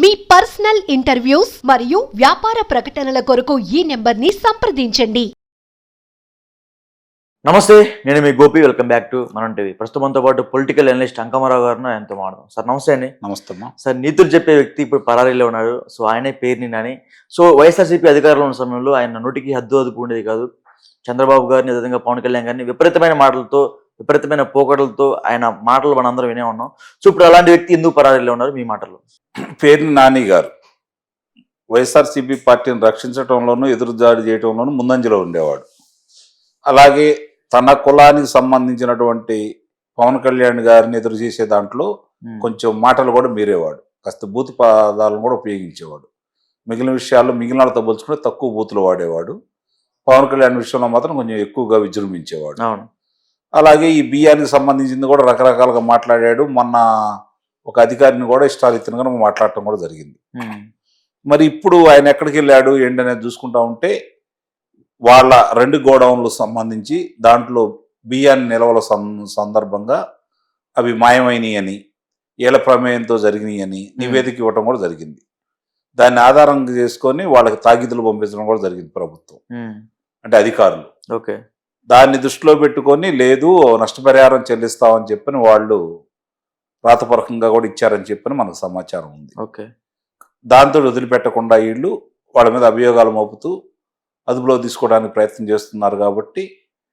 మీ personal interviews మరియు వ్యాపార ప్రకటనల కొరకు ఈ నెంబర్ని సంప్రదించండి. నమస్తే నేను మీ Gopi. Welcome back to Manam TV. ప్రస్తుతం మనతో పాటు పొలిటికల్ అనలిస్ట్ అంకమరావు గారు ఆయనతో మాట్లాడదాం. సార్ నమస్తే అండి. నమస్తే అమ్మా సార్ నీతులు చెప్పే వ్యక్తి ఇప్పుడు పరారీలో ఉన్నారు సో ఆయనే పేరుని నాని. సో వైఎస్ఆర్సీపీ అధికారంలో ఉన్న సమయంలో ఆయన నోటికి హద్దు అదుపు ఉండేది కాదు. చంద్రబాబు గారిని అదేవిధంగా పవన్ కళ్యాణ్ గారిని విపరీతమైన మాటలతో విపరీతమైన పోకడలతో ఆయన మాటలు మనందరం వినే ఉన్నాం. సో ఇప్పుడు అలాంటి వ్యక్తి ఎందుకు పరారీలో ఉన్నారు? మీ మాటలు పేరుని నాని గారు. వైఎస్ఆర్సీపీ పార్టీని రక్షించడంలోనూ ఎదురుదాడి చేయడంలోనూ ముందంజలో ఉండేవాడు. అలాగే తన కులానికి సంబంధించినటువంటి పవన్ కళ్యాణ్ గారిని ఎదురు చేసే దాంట్లో కొంచెం మాటలు కూడా మీరేవాడు. కాస్త బూతు పదాలను కూడా ఉపయోగించేవాడు. మిగిలిన విషయాల్లో మిగిలిన వాళ్ళతో పోల్చుకుంటే తక్కువ బూతులు వాడేవాడు. పవన్ కళ్యాణ్ విషయంలో మాత్రం కొంచెం ఎక్కువగా విజృంభించేవాడు. అలాగే ఈ బియ్యానికి సంబంధించింది కూడా రకరకాలుగా మాట్లాడాడు. మొన్న ఒక అధికారిని కూడా ఇష్టారీతిగా మాట్లాడటం కూడా జరిగింది. మరి ఇప్పుడు ఆయన ఎక్కడికి వెళ్ళాడు ఏంటనేది చూసుకుంటా ఉంటే వాళ్ళ రెండు గోడౌన్లు సంబంధించి దాంట్లో బియ్యాన్ని నిల్వల సందర్భంగా అవి మాయమైనవి అని ఏల ప్రమేయంతో జరిగినాయి అని నివేదిక ఇవ్వటం కూడా జరిగింది. దాన్ని ఆధారంగా చేసుకొని వాళ్ళకి తాగిదులు పంపించడం కూడా జరిగింది ప్రభుత్వం. అంటే అధికారులు. ఓకే. దాన్ని దృష్టిలో పెట్టుకొని లేదు నష్టపరిహారం చెల్లిస్తామని చెప్పని వాళ్ళు రాతపూర్వకంగా కూడా ఇచ్చారని చెప్పని మనకు సమాచారం ఉంది. ఓకే. దాంతో వదిలిపెట్టకుండా వీళ్ళు వాళ్ళ మీద అభియోగాలు మోపుతూ అదుపులో తీసుకోవడానికి ప్రయత్నం చేస్తున్నారు కాబట్టి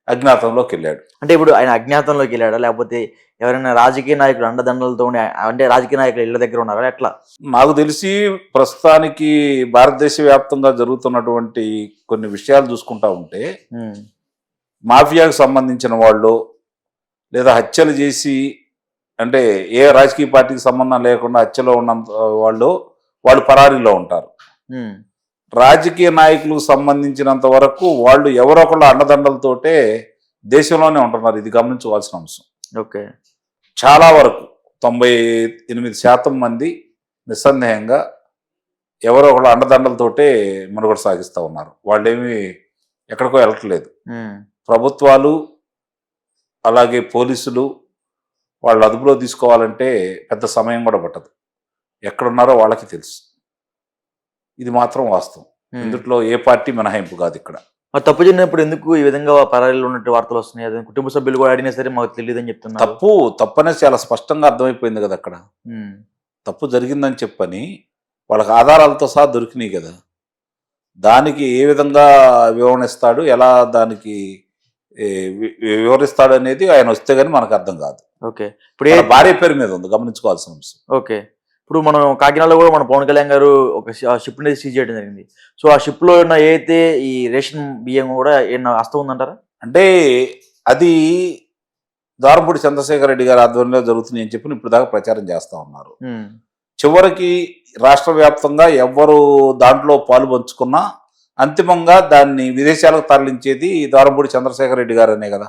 అజ్ఞాతంలోకి వెళ్ళాడు. అంటే ఇప్పుడు ఆయన అజ్ఞాతంలోకి వెళ్ళాడా? లేకపోతే ఎవరైనా రాజకీయ నాయకులు అండదండలతో అంటే రాజకీయ నాయకులు ఇళ్ళ దగ్గర ఉన్నారా? ఎట్లా? నాకు తెలిసి ప్రస్తుతానికి భారతదేశ వ్యాప్తంగా జరుగుతున్నటువంటి కొన్ని విషయాలు చూసుకుంటా ఉంటే. మాఫియాకు సంబంధించిన వాళ్ళు లేదా హత్యలు చేసి అంటే ఏ రాజకీయ పార్టీకి సంబంధం లేకుండా హత్యలో ఉన్నంత వాళ్ళు వాళ్ళు పరారీలో ఉంటారు. రాజకీయ నాయకులకు సంబంధించినంత వరకు వాళ్ళు ఎవరో ఒకళ్ళ అండదండలతోటే దేశంలోనే ఉంటున్నారు. ఇది గమనించవలసిన అంశం. ఓకే. చాలా వరకు తొంభై ఎనిమిది శాతం మంది నిస్సందేహంగా ఎవరో ఒకళ్ళ అండదండలతోటే మనుగడ సాగిస్తూ ఉన్నారు. వాళ్ళేమి ఎక్కడికో వెళ్ళట్లేదు. ప్రభుత్వాలు అలాగే పోలీసులు వాళ్ళు అదుపులో తీసుకోవాలంటే పెద్ద సమయం కూడా పట్టదు. ఎక్కడున్నారో వాళ్ళకి తెలుసు. ఇది మాత్రం వాస్తవం. ఇందులో ఏ పార్టీ మినహాయింపు కాదు ఇక్కడ. మరి తప్పు జరిగినప్పుడు ఎందుకు ఈ విధంగా పరారీలో ఉన్నట్టు వార్తలు వస్తున్నాయి? కుటుంబ సభ్యులు కూడా అడిగినా సరే మాకు తెలియదు అని చెప్తున్నారు. తప్పు తప్పనే చాలా స్పష్టంగా అర్థమైపోయింది కదా అక్కడ. తప్పు జరిగిందని చెప్పని వాళ్ళకి ఆధారాలతో సహా దొరికినాయి కదా. దానికి ఏ విధంగా వివరణిస్తాడు ఎలా దానికి ఏ, వి- వివరిస్తాడు అనేది ఆయన వస్తే గానీ మనకు అర్థం కాదు. ఓకే. ఇప్పుడు ఏ భార్య పేరు మీద ఉంది గమనించుకోవాల్సిన అంశం. ఓకే. ఇప్పుడు మనం కాకినాడలో కూడా మన పవన్ కళ్యాణ్ గారు ఒక షిప్ని సీజ్ చేయడం జరిగింది. సో ఆ షిప్లో ఉన్న ఏదైతే ఈ రేషన్ బియ్యం కూడా ఏమన్నా హస్తం ఉందంటారా? అంటే అది ద్వారంపూడి చంద్రశేఖర్ రెడ్డి గారి ఆధ్వర్యంలో జరుగుతుంది అని చెప్పి ఇప్పుడు దాకా ప్రచారం చేస్తా ఉన్నారు. చివరికి రాష్ట్ర వ్యాప్తంగా ఎవ్వరు దాంట్లో పాలు పంచుకున్నా అంతిమంగా దాన్ని విదేశాలకు తరలించేది ద్వారంపూడి చంద్రశేఖర్ రెడ్డి గారనే కదా.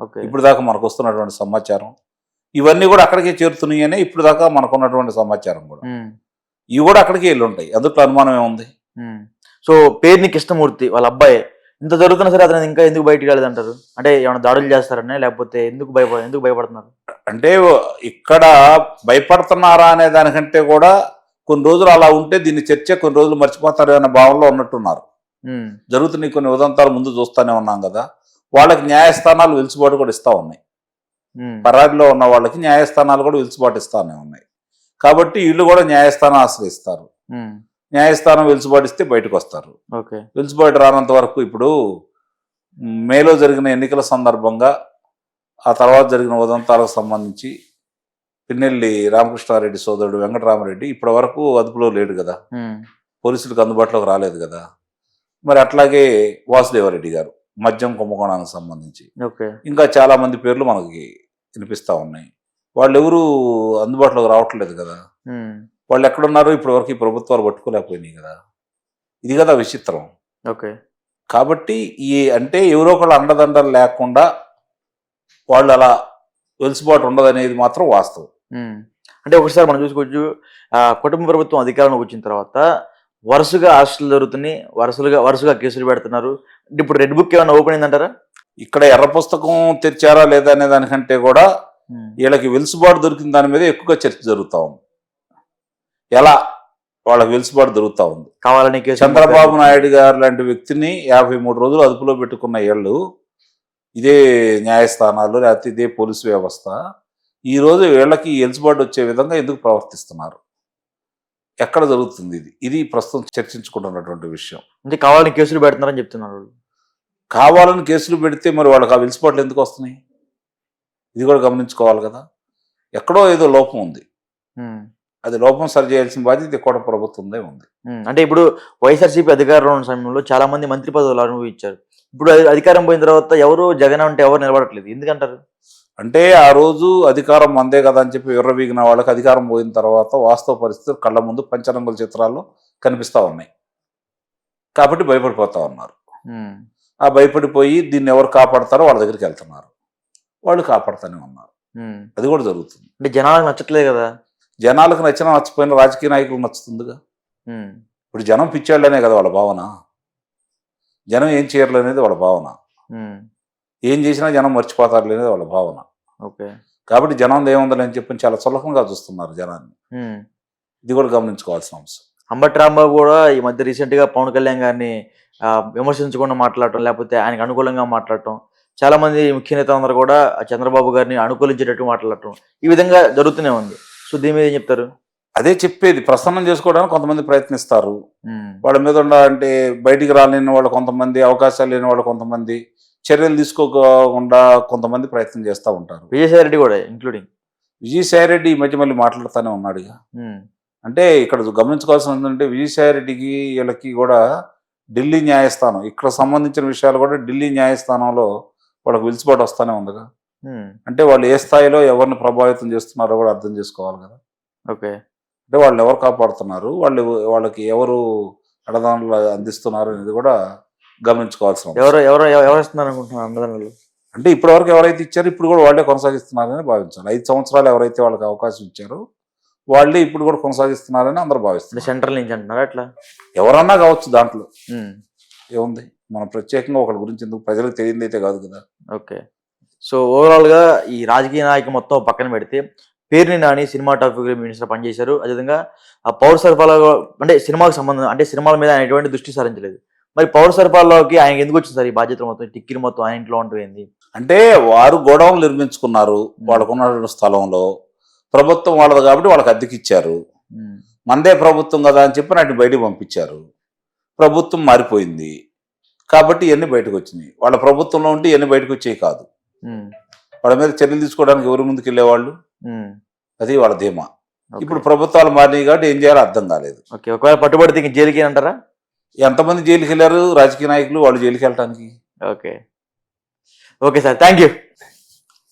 ఓకే. ఇప్పుడు దాకా మనకు వస్తున్నటువంటి సమాచారం. ఇవన్నీ కూడా అక్కడికే చేరుతున్నాయి అనే ఇప్పుడు దాకా మనకు ఉన్నటువంటి సమాచారం కూడా. ఇవి కూడా అక్కడికే వెళ్ళి ఉంటాయి అందుట్లో అనుమానం ఏముంది. సో పేరుని కృష్ణమూర్తి వాళ్ళ అబ్బాయి ఇంత జరుగుతున్నా సరే అతను ఇంకా ఎందుకు బయటికి వెళ్ళదంటారు అంటే ఏమైనా దాడులు చేస్తారనే లేకపోతే ఎందుకు భయపడ ఎందుకు భయపడుతున్నారు? అంటే ఇక్కడ భయపడుతున్నారా అనే దానికంటే కూడా కొన్ని రోజులు అలా ఉంటే దీన్ని చర్చ కొన్ని రోజులు మర్చిపోతారు అనే భావంలో ఉన్నట్టున్నారు. ఉమ్. జరుగుతున్న కొన్ని ఉదంతాలు ముందు చూస్తూనే ఉన్నాం కదా వాళ్ళకి న్యాయస్థానాలు వెలుసుబాటు కూడా ఇస్తా ఉన్నాయి. పరారిలో ఉన్న వాళ్ళకి న్యాయస్థానాలు కూడా వెలుసుబాటు ఇస్తానే ఉన్నాయి కాబట్టి వీళ్ళు కూడా న్యాయస్థానం ఆశ్రయిస్తారు. న్యాయస్థానం వెలుసుబాటు ఇస్తే బయటకు వస్తారు వెలుసుబాటు రానంత వరకు ఇప్పుడు మేలో జరిగిన ఎన్నికల సందర్భంగా ఆ తర్వాత జరిగిన ఉదంతాలకు సంబంధించి పిన్నెల్లి రామకృష్ణారెడ్డి సోదరుడు వెంకటరామరెడ్డి ఇప్పటి వరకు అదుపులో లేడు కదా. పోలీసులకు అందుబాటులోకి రాలేదు కదా మరి అట్లాగే వాసుదేవరెడ్డి గారు మద్యం కుంభకోణానికి సంబంధించి. ఓకే. ఇంకా చాలా మంది పేర్లు మనకి వినిపిస్తా ఉన్నాయి. వాళ్ళు ఎవరు అందుబాటులోకి రావట్లేదు కదా. వాళ్ళు ఎక్కడున్నారో ఇప్పటి వరకు ఈ ప్రభుత్వాలు పట్టుకోలేకపోయినాయి కదా. ఇది కదా విచిత్రం. ఓకే. కాబట్టి ఈ అంటే ఎవరో ఒకళ్ళు అండదండలు లేకుండా వాళ్ళు అలా వెలుసుబాటు ఉండదనేది మాత్రం వాస్తవం. అంటే ఒకసారి మనం చూసుకోవచ్చు కుటుంబ ప్రభుత్వం అధికారంలోకి వచ్చిన తర్వాత వరుసగా అరెస్టులు జరుగుతున్నాయి వరుసలుగా వరుసగా కేసులు పెడుతున్నారు. ఇప్పుడు రెడ్ బుక్ ఏమైనా ఓపెన్ అయిందంటారా? ఇక్కడ ఎర్ర పుస్తకం తెచ్చారా లేదా అనే దానికంటే కూడా వీళ్ళకి వెలుసుబాటు దొరికిన దాని మీద ఎక్కువగా చర్చ జరుగుతా ఉంది. ఎలా? వాళ్ళకి వెలుసుబాటు దొరుకుతా ఉంది. కావాలని చంద్రబాబు నాయుడు గారు లాంటి వ్యక్తిని యాభై మూడు రోజులు అదుపులో పెట్టుకున్న ఏళ్ళు ఇదే న్యాయస్థానాలు లేకపోతే ఇదే పోలీసు వ్యవస్థ ఈ రోజు వీళ్ళకి ఎలుసుబాటు వచ్చే విధంగా ఎందుకు ప్రవర్తిస్తున్నారు? ఎక్కడ జరుగుతుంది ఇది? ఇది ప్రస్తుతం చర్చించుకుంటున్నటువంటి విషయం. అంటే కావాలని కేసులు పెడుతున్నారని చెప్తున్నారు. కావాలని కేసులు పెడితే మరి వాళ్ళకి ఆ వెలుసుబాట్లు ఎందుకు వస్తున్నాయి? ఇది కూడా గమనించుకోవాలి కదా. ఎక్కడో ఏదో లోపం ఉంది. అది లోపం సరి చేయాల్సిన బాధ్యత కూడా ప్రభుత్వందే ఉంది. అంటే ఇప్పుడు వైఎస్ఆర్సీపీ అధికారంలో ఉన్న సమయంలో చాలా మంది మంత్రి పదవులు అనుభవించారు. ఇప్పుడు అధి- అధికారం పోయిన తర్వాత ఎవరు జగన్ అంటే ఎవరు నిలబడట్లేదు. ఎందుకంటారు? అంటే ఆ రోజు అధికారం మందే కదా అని చెప్పి విర్రవీగిన వాళ్ళకి అధికారం పోయిన తర్వాత వాస్తవ పరిస్థితులు కళ్ళ ముందు పంచరంగుల చిత్రాల్లో కనిపిస్తా ఉన్నాయి. కాబట్టి భయపడిపోతా ఉన్నారు. ఆ భయపడిపోయి దీన్ని ఎవరు కాపాడతారో వాళ్ళ దగ్గరికి వెళ్తున్నారు. వాళ్ళు కాపాడుతూనే ఉన్నారు. అది కూడా జరుగుతుంది. అంటే జనాలకు నచ్చట్లేదు కదా? జనాలకు నచ్చిన నచ్చపోయిన రాజకీయ నాయకులు నచ్చుతుందిగా. ఇప్పుడు జనం పిచ్చాళ్ళనే కదా వాళ్ళ భావన. జనం ఏం చేయర్లు అనేది వాళ్ళ భావన. ఏం చేసినా జనం మర్చిపోతారు అనేది వాళ్ళ భావన. ఓకే. కాబట్టి జనం ఏముందని అని చెప్పి చాలా సులభంగా చూస్తున్నారు జనాన్ని. ఇది కూడా గమనించుకోవాల్సిన అంశం అంబటి రాంబాబు కూడా ఈ మధ్య రీసెంట్గా పవన్ కళ్యాణ్ గారిని విమర్శించకుండా మాట్లాడటం లేకపోతే ఆయనకు అనుకూలంగా మాట్లాడటం చాలా మంది ముఖ్య నేతలందరూ కూడా చంద్రబాబు గారిని అనుకూలించేటట్టు మాట్లాడటం ఈ విధంగా జరుగుతూనే ఉంది. సో దీని మీద ఏం చెప్తారు? అదే చెప్పేది ప్రసన్నం చేసుకోవడానికి కొంతమంది ప్రయత్నిస్తారు. వాళ్ళ మీద అంటే బయటికి రాలేని వాళ్ళు కొంతమంది అవకాశాలు లేని వాళ్ళు కొంతమంది. చర్యలు తీసుకోకుండా కొంతమంది ప్రయత్నం చేస్తూ ఉంటారు. విజయసాయి రెడ్డి కూడా ఇంక్లూడింగ్ విజయసాయి రెడ్డి ఈ మధ్య మళ్ళీ మాట్లాడుతూనే ఉన్నాడు ఇక. అంటే ఇక్కడ గమనించుకోవాల్సిన ఏంటంటే విజయసాయి రెడ్డికి వీళ్ళకి కూడా ఢిల్లీ న్యాయస్థానం ఇక్కడ సంబంధించిన విషయాలు కూడా ఢిల్లీ న్యాయస్థానంలో వాళ్ళకి వెలుసుబాటు వస్తూనే ఉందిగా అంటే వాళ్ళు ఏ స్థాయిలో ఎవరిని ప్రభావితం చేస్తున్నారో కూడా అర్థం చేసుకోవాలి కదా. ఓకే. అంటే వాళ్ళు ఎవరు కాపాడుతున్నారు? వాళ్ళు వాళ్ళకి ఎవరు అడదానులు అందిస్తున్నారు అనేది కూడా గమనించుకోవాల్సిన. ఎవరు ఎవరు ఎవరు ఇస్తున్నారు అనుకుంటున్నారు అన్నదానాలు అంటే ఇప్పటి వరకు ఎవరైతే ఇచ్చారో ఇప్పుడు కూడా వాళ్ళే కొనసాగిస్తున్నారని భావించాలి. ఐదు సంవత్సరాలు ఎవరైతే వాళ్ళకి అవకాశం ఇచ్చారో వాళ్ళే ఇప్పుడు కూడా కొనసాగిస్తున్నారని అందరూ భావిస్తున్నారు. సెంట్రల్ నుంచి అంటున్నారా అట్లా ఎవరన్నా కావచ్చు దాంట్లో. ఏముంది? మనం ప్రత్యేకంగా ఒకటి గురించి ఎందుకు ప్రజలకు తెలియదు అయితే కాదు కదా. ఓకే. సో ఓవరాల్గా ఈ రాజకీయ నాయకులు మొత్తం పక్కన పెడితే పేరుని నాని సినిమాటోగ్రఫీ మినిస్టర్ పనిచేశారు. అదేవిధంగా ఆ పౌర సరఫరాలో అంటే సినిమాకు సంబంధం అంటే సినిమాల మీద ఆయన ఎటువంటి దృష్టి సారించలేదు. మరి పౌర సరఫరాలోకి ఆయన ఎందుకు వచ్చింది సార్ ఈ బాధ్యత మొత్తం? టిక్కిరి మొత్తం ఆయన ఇంట్లో ఉంటుంది అంటే వారు గోడౌన్లు నిర్మించుకున్నారు వాళ్ళకున్న స్థలంలో. ప్రభుత్వం వాళ్ళది కాబట్టి వాళ్ళకి అద్దెకి ఇచ్చారు మందే ప్రభుత్వం కదా అని చెప్పి నాటిని బయటికి పంపించారు. ప్రభుత్వం మారిపోయింది. కాబట్టి ఇవన్నీ బయటకు వచ్చినాయి వాళ్ళ ప్రభుత్వంలో ఉంటే ఇవన్నీ బయటకు వచ్చేవి కాదు వాళ్ళ మీద చర్యలు తీసుకోవడానికి ఎవరు ముందుకు వెళ్ళేవాళ్ళు? అది వాళ్ళ ధీమా. ఇప్పుడు ప్రభుత్వాలు మారినాయి కాబట్టి ఏం చేయాలో అర్థం కాలేదు. ఓకే. ఒకవేళ పట్టుబడితే జైలుకి అంటారా ఎంతమంది జైలుకి వెళ్ళారు రాజకీయ నాయకులు వాళ్ళు జైలుకి వెళ్ళటానికి okay. Okay sir. Thank you